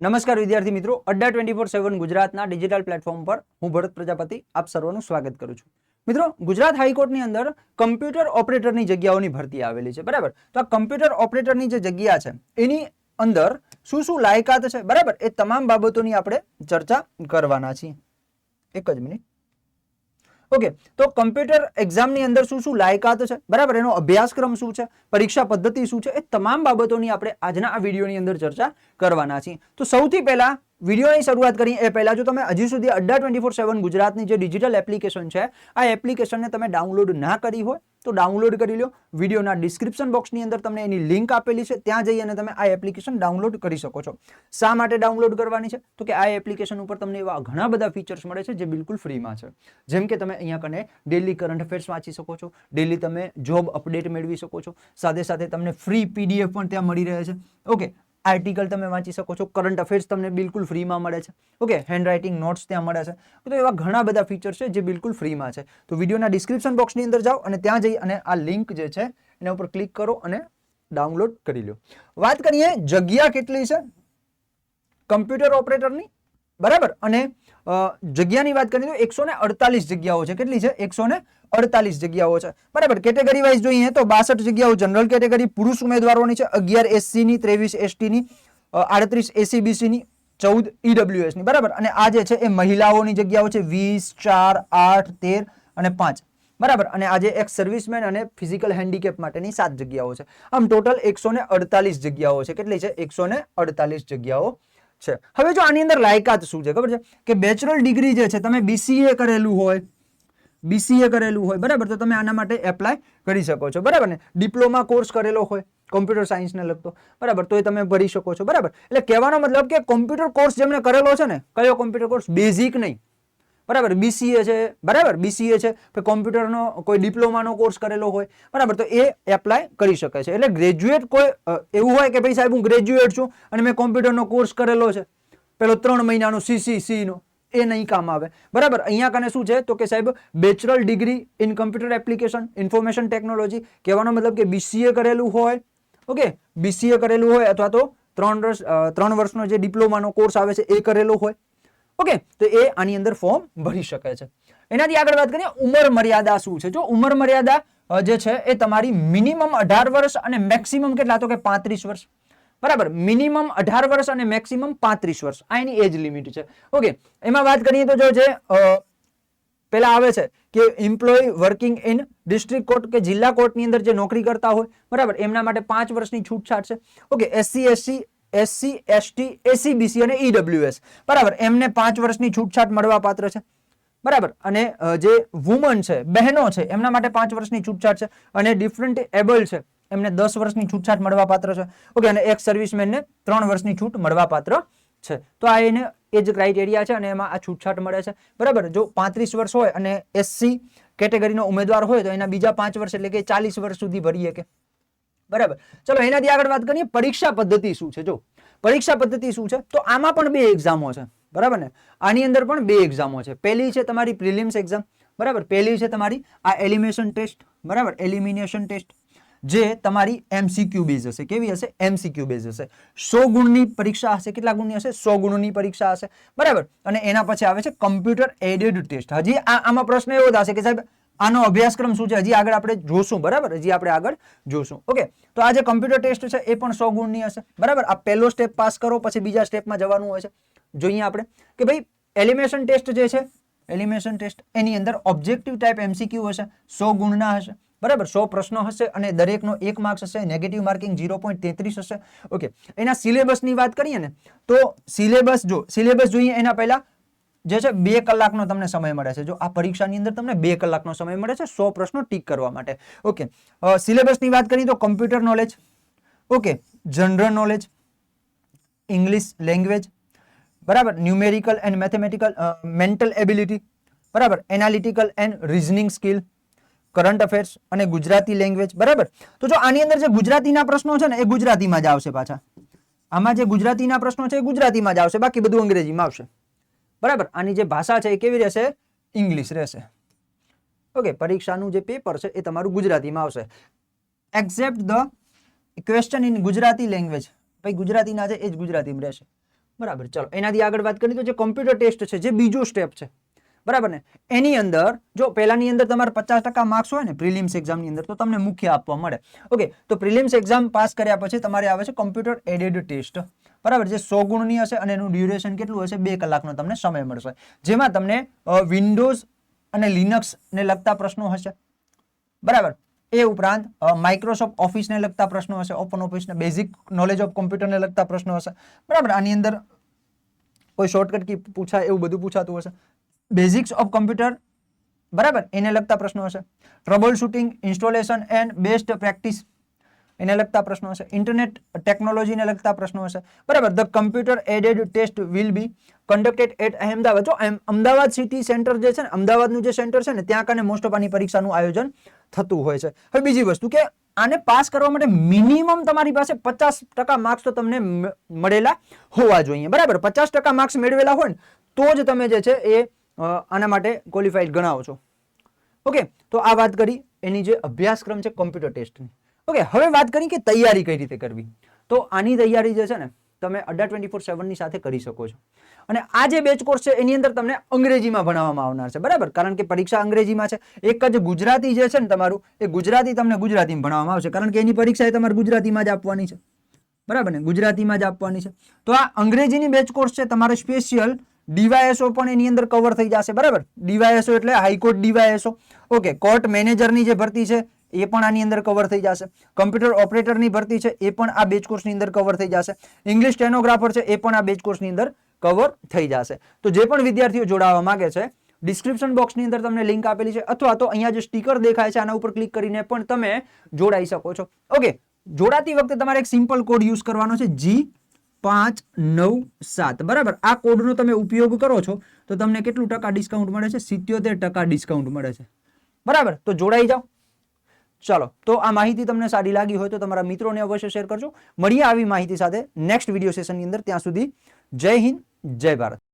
નમસ્કાર વિદ્યાર્થી મિત્રો. અડ્ડા ટ્વેન્ટી ફોર સેવન ગુજરાતના ડિજિટલ પ્લેટફોર્મ પર હું ભરત પ્રજાપતિ આપ સર્વનું સ્વાગત કરું છું. મિત્રો, ગુજરાત હાઈકોર્ટની અંદર કમ્પ્યુટર ઓપરેટરની જગ્યાઓની ભરતી આવેલી છે, બરાબર? તો આ કમ્પ્યુટર ઓપરેટરની જે જગ્યા છે, એની અંદર શું શું લાયકાત છે, બરાબર? એ તમામ બાબતોની આપણે ચર્ચા કરવાના છીએ. એક જ મિનિટ. ઓકે તો કમ્પ્યુટર એક્ઝામની અંદર શું શું લાયકાત છે? બરાબર, એનો અભ્યાસક્રમ શું છે? પરીક્ષા પદ્ધતિ શું છે? એ તમામ બાબતોની આપણે આજના આ વિડીયોની અંદર ચર્ચા કરવાના છીએ. તો સૌથી પહેલા વિડીયોની શરૂઆત કરીએ. એ પહેલાં જો તમે હજી સુધી અડ્ડા ટ્વેન્ટી ફોર સેવન ગુજરાતની જે ડિજિટલ એપ્લિકેશન છે, આ એપ્લિકેશનને તમે ડાઉનલોડ ના કરી હોય તો ડાઉનલોડ કરી લો. વિડીયોના ડિસ્ક્રિપ્શન બોક્સની અંદર તમને એની લિંક આપેલી છે. ત્યાં જઈ અને તમે આ એપ્લિકેશન ડાઉનલોડ કરી શકો છો. શા માટે ડાઉનલોડ કરવાની છે? તો કે આ એપ્લિકેશન ઉપર તમને એવા ઘણા બધા ફીચર્સ મળે છે જે બિલકુલ ફ્રીમાં છે. જેમ કે તમે અહીંયા કને ડેલી કરંટ અફેર્સ વાંચી શકો છો. ડેલી તમે જોબ અપડેટ મેળવી શકો છો. સાથે સાથે તમને ફ્રી પીડીએફ પણ ત્યાં મળી રહે છે. ઓકે આર્ટિકલ તમે વાંચી શકો છો. કરંટ અફેર્સ તમને બિલકુલ ફ્રીમાં મળે છે. ઓકે હેન્ડ રાઇટિંગ નોટ્સ ત્યાં મળે છે. તો એવા ઘણા બધા ફીચર્સ છે જે બિલકુલ ફ્રીમાં છે. તો વિડીયોના ડિસ્ક્રિપ્શન બોક્સની અંદર જાઓ અને ત્યાં જઈ અને આ લિંક જે છે, એના ઉપર ક્લિક કરો અને ડાઉનલોડ કરી લો વાત કરીએ જગ્યા કેટલી છે? કમ્પ્યુટર ઓપરેટરની બરાબર? અને જગ્યાની વાત કરીએ તો એકસો અડતાલીસ જગ્યાઓ છે. કેટલી છે? એકસો અડતાલીસ જગ્યાઓ છે. બરાબર. કેટેગરી વાઇઝ જોઈએ તો બાસઠ જગ્યાઓ જનરલ કેટેગરી, પુરુષ ઉમેદવારોની છે, અગિયાર એસસીની, ત્રેવીસ એસટીની આડત્રીસ એસીબીસીની, ચૌદ ઈડબ્લ્યુએસની. બરાબર. અને આ જે છે એ મહિલાઓની જગ્યાઓ છે, વીસ, ચાર, આઠ, તેર અને પાંચ. બરાબર. અને આજે એક સર્વિસમેન અને ફિઝિકલ હેન્ડીકેપ માટેની સાત જગ્યાઓ છે. આમ ટોટલ એકસો અડતાલીસ જગ્યાઓ છે. કેટલી છે? એકસો ને અડતાલીસ જગ્યાઓ છે. હવે જો આની અંદર લાયકાત શું છે? ખબર છે? કે બેચરલ ડિગ્રી જે છે, તમે બીસીએ કરેલું હોય બીસીએ કરેલું હોય, બરાબર? તો તમે આના માટે એપ્લાય કરી શકો છો, બરાબર ને? ડિપ્લોમા કોર્સ કરેલો હોય કોમ્પ્યુટર સાયન્સને લગતો, બરાબર? તો એ તમે ભરી શકો છો, બરાબર? એટલે કહેવાનો મતલબ કે કોમ્પ્યુટર કોર્સ જેમણે કરેલો છે ને, કયો કોમ્પ્યુટર કોર્સ બેઝિક નહીં. બરાબર બીસીએ છે, બરાબર? બીસીએ છે કે કોમ્પ્યુટરનો કોઈ ડિપ્લોમાનો કોર્સ કરેલો હોય, બરાબર? તો એ એપ્લાય કરી શકે છે. એટલે ગ્રેજ્યુએટ કોઈ એવું હોય કે ભાઈ સાહેબ હું ગ્રેજ્યુએટ છું અને મેં કોમ્પ્યુટરનો કોર્સ કરેલો છે, પેલો ત્રણ મહિનાનો સીસીસીનો એ નહીં કામ આવે. બરાબર? અહીંયા કને શું છે? તો કે સાહેબ bachelor degree in computer application information technology કહેવાનો મતલબ કે બીસીએ કરેલું હોય ઓકે બીસીએ કરેલું હોય અથવા તો ત્રણ વર્ષ ત્રણ વર્ષનો જે ડિપ્લોમાનો કોર્સ આવે છે, એ કરેલો હોય. ઓકે, તો એ આની અંદર ફોર્મ ભરી શકે છે. એનાથી આગળ વાત કરીએ, ઉંમર મર્યાદા શું છે? જો ઉંમર મર્યાદા જે છે, એ તમારી મિનિમમ અઢાર વર્ષ અને મેક્સિમમ કેટલા? તો કે પાંત્રીસ વર્ષ. બરાબર મિનિમમ અઢાર વર્ષ અને મેક્સિમમ પાંત્રીસ વર્ષ. આ એની એજ લિમિટ છે. ઓકે, એમાં વાત કરીએ તો જો જે પેલા આવે છે કે employee working in district court કે જિલ્લા કોર્ટની અંદર જે નોકરી કરતા હોય, બરાબર, એમના માટે પાંચ વર્ષની છૂટછાટ છે. Okay SC SC SC ST SEBC અને ઈડબ્લ્યુએસ બરાબર, એમને પાંચ વર્ષની છૂટછાટ મળવા પાત્ર છે. બરાબર, અને જે વુમન છે, બહેનો છે, એમના માટે પાંચ વર્ષની છૂટછાટ છે અને ડિફરન્ટ એબલ છે, એમને દસ વર્ષની છૂટછાટ મળવા પાત્ર છે. ઓકે, અને એક સર્વિસમેનને ત્રણ વર્ષની છૂટ મળવા પાત્ર છે. તો આ એને એ જ ક્રાઇટેરિયા છે અને એમાં આ છૂટછાટ મળે છે. બરાબર, જો પાંત્રીસ વર્ષ હોય અને એસસી કેટેગરીનો ઉમેદવાર હોય તો એના બીજા પાંચ વર્ષ એટલે કે ચાલીસ વર્ષ સુધી ભરીએ કે બરાબર. ચલો, એનાથી આગળ વાત કરીએ. પરીક્ષા પદ્ધતિ શું છે? જો, પરીક્ષા પદ્ધતિ શું છે? તો આમાં પણ બે એક્ઝામો છે. બરાબર ને? આની અંદર પણ બે એક્ઝામો છે. પહેલી છે તમારી પ્રિલિમ્સ એક્ઝામ બરાબર? પહેલી છે તમારી આ એલિમિનેશન ટેસ્ટ બરાબર? એલિમિનેશન ટેસ્ટ જે તમારી એમસીક્યુ બેઝ હશે. કેવી હશે? એમસીક્યુ બેઝ હશે. સો ગુણની પરીક્ષા હશે. કેટલા ગુણની હશે? સો ગુણની પરીક્ષા હશે. બરાબર? અને એના પછી આવે છે કમ્પ્યુટર એડેડ ટેસ્ટ હજી આમાં પ્રશ્ન એવો થશે કે સાહેબ આનો અભ્યાસક્રમ શું છે? હજી આગળ આપણે જોશું, બરાબર? હજી આપણે આગળ જોશું. ઓકે, તો આ જે કમ્પ્યુટર ટેસ્ટ છે, એ પણ સો ગુણની હશે, બરાબર? આ પહેલો સ્ટેપ પાસ કરો, પછી બીજા સ્ટેપમાં જવાનું હોય છે. જોઈએ આપણે કે ભાઈ એલિમેશન ટેસ્ટ જે છે એલિમેશન ટેસ્ટ એની અંદર ઓબ્જેક્ટિવ ટાઈપ એમસીક્યુ હશે, સો ગુણના હશે, બરાબર? સો પ્રશ્નો હશે અને દરેકનો એક માર્ક્સ હશે નેગેટિવ માર્કિંગ ઝીરો પોઈન્ટ તેત્રીસ હશે. ઓકે, એના સિલેબસની વાત કરીએ ને, તો સિલેબસ જો સિલેબસ જોઈએ એના પહેલા જે છે, બે કલાકનો તમને સમય મળે છે. જો આ પરીક્ષાની અંદર તમને બે કલાકનો સમય મળે છે સો પ્રશ્નો ટીક કરવા માટે. ઓકે. સિલેબસની વાત કરીએ તો computer knowledge okay. General knowledge English language બરાબર? Numerical and mathematical mental ability બરાબર? Analytical and reasoning skill current affairs અને ગુજરાતી લેંગ્વેજ બરાબર? તો જો આની અંદર જે ગુજરાતીના પ્રશ્નો છે ને, એ ગુજરાતીમાં જ આવશે પાછા. આમાં જે ગુજરાતીના પ્રશ્નો છે, એ ગુજરાતીમાં જ આવશે. બાકી બધું અંગ્રેજીમાં આવશે. બરાબર? આની જે ભાષા છે એ કેવી રહેશે? ઇંગ્લિશ રહેશે. ઓકે, પરીક્ષાનું જે પેપર છે એ તમારું ગુજરાતીમાં આવશે. Except the question in Gujarati language ભાઈ, ગુજરાતીના છે એ જ ગુજરાતીમાં રહેશે. બરાબર, ચલો, એનાથી આગળ વાત કરીએ તો જે કોમ્પ્યુટર ટેસ્ટ છે, જે બીજો સ્ટેપ છે. બરાબર ને? એની અંદર, જો પહેલાની અંદર તમારે પચાસ ટકા માર્ક્સ હોય ને પ્રિલિમ્સ એક્ઝામની અંદર, તો તમને મુખ્ય આપવા મળે. ઓકે, તો પ્રિલિમ્સ એક્ઝામ પાસ કર્યા પછી તમારે આવે છે કોમ્પ્યુટર એડેડ ટેસ્ટ બરાબર, જે સો ગુણની હશે અને એનું ડ્યુરેશન કેટલું હશે? બે કલાકનો તમને સમય મળશે. જેમાં તમને વિન્ડોઝ અને લિનક્સને લગતા પ્રશ્નો હશે. બરાબર? એ ઉપરાંત માઇક્રોસોફ્ટ ઓફિસને લગતા પ્રશ્નો હશે ઓપન ઓફિસને બેઝિક નોલેજ ઓફ કોમ્પ્યુટરને લગતા પ્રશ્નો હશે. બરાબર? આની અંદર કોઈ શોર્ટકટ કી પૂછાય એવું બધું પૂછાતું હશે. બેઝિક્સ ઓફ કોમ્પ્યુટર બરાબર? એને લગતા પ્રશ્નો હશે. Troubleshooting installation and best practice એને લગતા પ્રશ્નો હશે. ઇન્ટરનેટ ટેકનોલોજીને લગતા પ્રશ્નો હશે. બરાબર? The computer aided test will be conducted at Ahmedabad જો અમદાવાદ સિટી સેન્ટર જે છે ને, અમદાવાદનું જે સેન્ટર છે ને, ત્યાં કને મોસ્ટ ઓફ આની પરીક્ષાનું આયોજન થતું હોય છે. હવે બીજી વસ્તુ કે આને પાસ કરવા માટે મિનિમમ તમારી પાસે પચાસ ટકા માર્ક્સ તો તમને મળેલા હોવા જોઈએ. બરાબર? પચાસ ટકા માર્ક્સ મેળવેલા હોય ને, તો જ તમે જે છે એ આના માટે ક્વોલિફાઈડ ગણાવો છો. ઓકે? તો આ વાત કરી. એની જે અભ્યાસક્રમ છે કોમ્પ્યુટર ટેસ્ટની ઓકે હવે વાત કરી કે તૈયારી કઈ રીતે કરવી? તો આની તૈયારી જે છે ને, તમે અડ્ડા ટ્વેન્ટી ફોર સેવનની સાથે કરી શકો છો. અને આ જે બેચ કોર્સ છે, એની અંદર તમને અંગ્રેજીમાં ભણાવવામાં આવનાર છે, બરાબર? કારણ કે પરીક્ષા અંગ્રેજીમાં છે. એક જ ગુજરાતી જે છે ને તમારું, એ ગુજરાતી તમને ગુજરાતીમાં ભણાવવામાં આવશે. કારણ કે એની પરીક્ષા એ તમારે ગુજરાતીમાં જ આપવાની છે. બરાબર ને? ગુજરાતીમાં જ આપવાની છે. તો આ અંગ્રેજીની બેચ કોર્સ છે, તમારે સ્પેશિયલ ડીવાયએસઓ પણ એની અંદર કવર થઈ જશે, બરાબર? ડીવાયએસઓ એટલે high court DYSO. Okay court મેનેજરની જે ભરતી છે એ પણ આની અંદર કવર થઈ જશે. કમ્પ્યુટર ઓપરેટરની ભરતી છે, એ પણ આ બેચ કોર્સની અંદર કવર થઈ જશે. ઇંગ્લિશ સ્ટેનોગ્રાફર છે, એ પણ આ બેચ કોર્સની અંદર કવર થઈ જશે. તો જે પણ વિદ્યાર્થીઓ જોડાવા માંગે છે ડિસ્ક્રિપ્શન બોક્સની અંદર તમને લિંક આપેલી છે, અથવા તો અહીંયા જે સ્ટીકર દેખાય છે, આના ઉપર ક્લિક કરીને પણ તમે જોડાઈ શકો છો. ઓકે જોડાતી વખતે તમારે એક સિમ્પલ કોડ યુઝ કરવાનો છે જી પાંચ નવ સાત. બરાબર? આ કોડનો તમે ઉપયોગ કરો છો, તો તમને કેટલું ટકા ડિસ્કાઉન્ટ મળે છે? સિત્યોતેર ટકા ડિસ્કાઉન્ટ મળે છે. બરાબર? તો જોડાઈ જાઓ. ચાલો, તો આ માહિતી તમને સારી લાગી હોય તો તમારા મિત્રોને અવશ્ય શેર કરજો. મળીએ આવી માહિતી સાથે નેક્સ્ટ વીડિયો સેશનની અંદર. ત્યાં સુધી જય હિન્દ, જય ભારત.